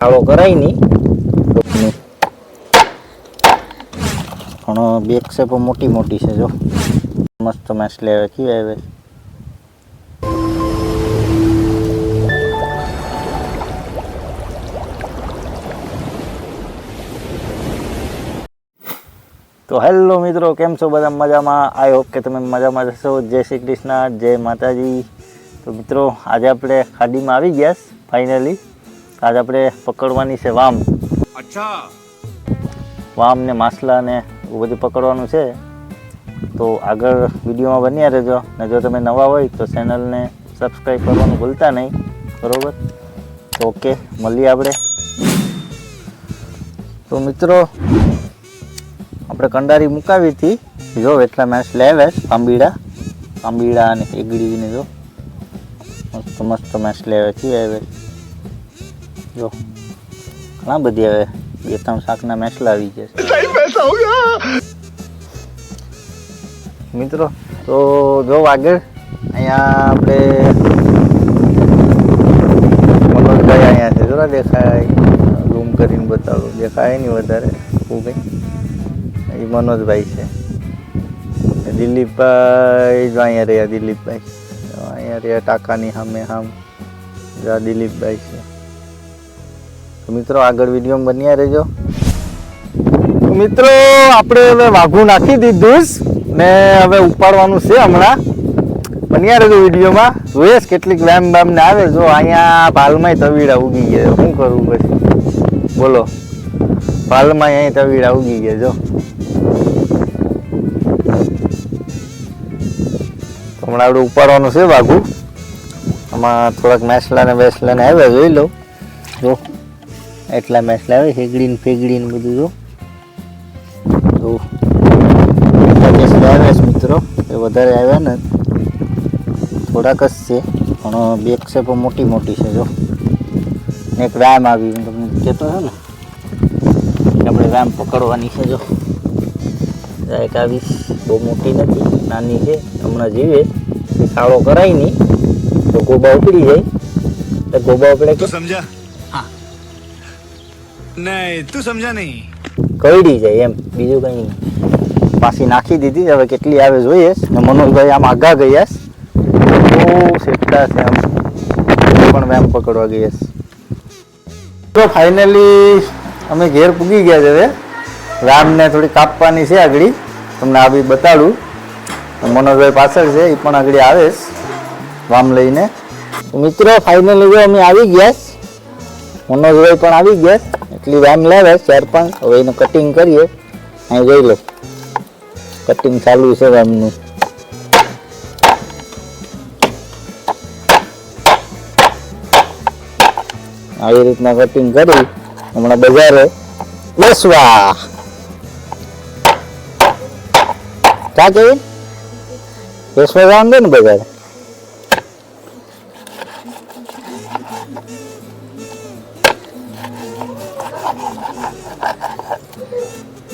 આવો કરાય નહીં. પણ બેક છે, પણ મોટી મોટી છે, જો. મસ્ત માછલી આવે, કેવી આવે? તો હેલો મિત્રો, કેમ છો બધા? મજામાં? આઈ હોપ કે તમે મજામાં જશો જય શ્રી કૃષ્ણ, જય માતાજી. તો મિત્રો, આજે આપણે ખાડીમાં આવી ગયા ફાઇનલી. આજ આપણે પકડવાની છે વામ. અચ્છા. વામ ને માછલા ને એવું બધું પકડવાનું છે. તો આગળ વિડીયોમાં બન્યા રહેજો. ને જો તમે નવા હોય તો ચેનલને સબસ્ક્રાઈબ કરવાનું ભૂલતા નહીં. બરોબર? તો ઓકે મળીએ આપણે. તો મિત્રો આપણે કંડારી મુકાવી હતી. જો એટલા મેચ લેવે આંબીડા. આંબીડા અને એગડીને જો. મસ્ત મસ્ત મેચ લેવે છીએ જો ઘણા બધી હવે બે ત્રણ શાકના મેસલા આવી જશે મિત્રો તો જો આગળ અહીંયા આપણે મનોજભાઈ અહીંયા છે. જોરા દેખાય રૂમ કરીને બતાવું. દેખાય નહીં વધારે હું કંઈ એ મનોજભાઈ છે. દિલીપભાઈ જો અહીંયા રહ્યા દિલીપભાઈ. અહીંયા રહ્યા ટાકાની સામે હામ જો દિલીપભાઈ છે. તો મિત્રો, આગળ વીડિયો બન્યા રહેજો. મિત્રો, આપણે હવે વાઘું નાખી દીધું ને હવે ઉપાડવાનું છે હમણાં. બન્યા રહેજો વિડીયોમાં. જોઈએ કેટલીક વેમ ને આવે. જો અહીંયા ભાલમાં તવીડા ઉગી ગયા. શું કરવું પછી? બોલો. પાલમાં અહીં તવીડા ઉગી ગયા, જો. હમણાં આપણે ઉપાડવાનું છે વાઘું. આમાં થોડાક મેસલા ને બેસલા ને આવ્યા, જોઈ લઉં જો. એટલા મેચ લાવે હેગડીને ફેગડીને બધું જો. તો કેસ લાવ્યા છે મિત્રો, એ વધારે આવ્યા ને થોડાક જ છે, પણ બે ક્ષેપો મોટી મોટી છે જો. એક રામ આવી તમને કહેતો છે ને. આપણે રામ પકડવાની છે જો. એક આવી બહુ મોટી નથી, નાની છે. હમણાં જીવે કાળો કરાય નહીં, તો ગોબા ઉપડી જાય. તો ગોબા ઉપડે તો સમજ્યા નહીં, તું સમજા નહીં. કરડી જાય એમ, બીજું કંઈ નહીં. પાછી નાખી દીધી હવે કેટલી આવે જોઈએ ને મનોજભાઈ આમ આગા ગયા બહુ સેફટા છે આમ. પણ મેં આમ પકડવા ગયા તો ફાઇનલી અમે ઘેર પૂગી ગયા છે હવે. રામને થોડી કાપવાની છે આગળી. તમને આવી બતાડું. મનોજભાઈ પાછળ છે, એ પણ આગળ આવે વામ લઈને. મિત્રો ફાઇનલી અમે આવી ગયા મનોજભાઈ પણ આવી ગયા. એટલી રામ લાવે, ચાર પાંચ. હવે એનું કટિંગ કરીએ. અહીં જોઈ લો. કટિંગ ચાલુ છે વામનું આવી રીતના કટિંગ કરી. હમણાં બજારે. બેસવા ક્યાં કેવી? બેસવા જવાનું ને બજારે? Ha ha ha ha!